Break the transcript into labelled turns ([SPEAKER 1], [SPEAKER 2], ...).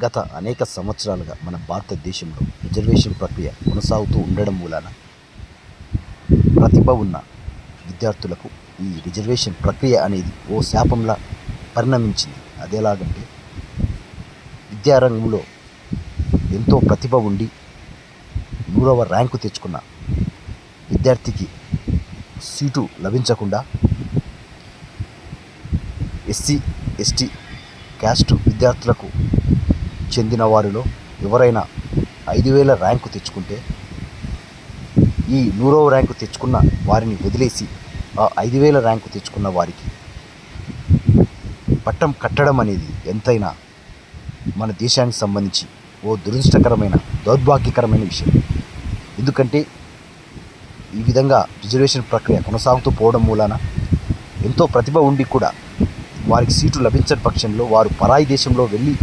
[SPEAKER 1] గత అనేక సంవత్సరాలుగా మన భారతదేశంలో రిజర్వేషన్ ప్రక్రియ కొనసాగుతూ ఉండడం మూలాన ప్రతిభ ఉన్న విద్యార్థులకు ఈ రిజర్వేషన్ ప్రక్రియ అనేది ఓ శాపంలా పరిణమించింది. అదేలాగంటే విద్యారంగంలో ఎంతో ప్రతిభ ఉండి నూరవ ర్యాంకు తెచ్చుకున్న విద్యార్థికి సీటు లభించకుండా ఎస్సీ ఎస్టీ క్యాస్ట్ విద్యార్థులకు చెందిన వారిలో ఎవరైనా ఐదు వేల ర్యాంకు తెచ్చుకుంటే ఈ నూరవ ర్యాంకు తెచ్చుకున్న వారిని వదిలేసి ఆ ఐదు వేల ర్యాంకు తెచ్చుకున్న వారికి పట్టం కట్టడం అనేది ఎంతైనా మన దేశానికి సంబంధించి ఓ దురదృష్టకరమైన దౌర్భాగ్యకరమైన విషయం. ఎందుకంటే ఈ విధంగా రిజర్వేషన్ ప్రక్రియ కొనసాగుతూ పోవడం మూలాన ఎంతో ప్రతిభ ఉండి కూడా వారికి సీటు లభించని పక్షంలో వారు పరాయి దేశంలో వెళ్ళి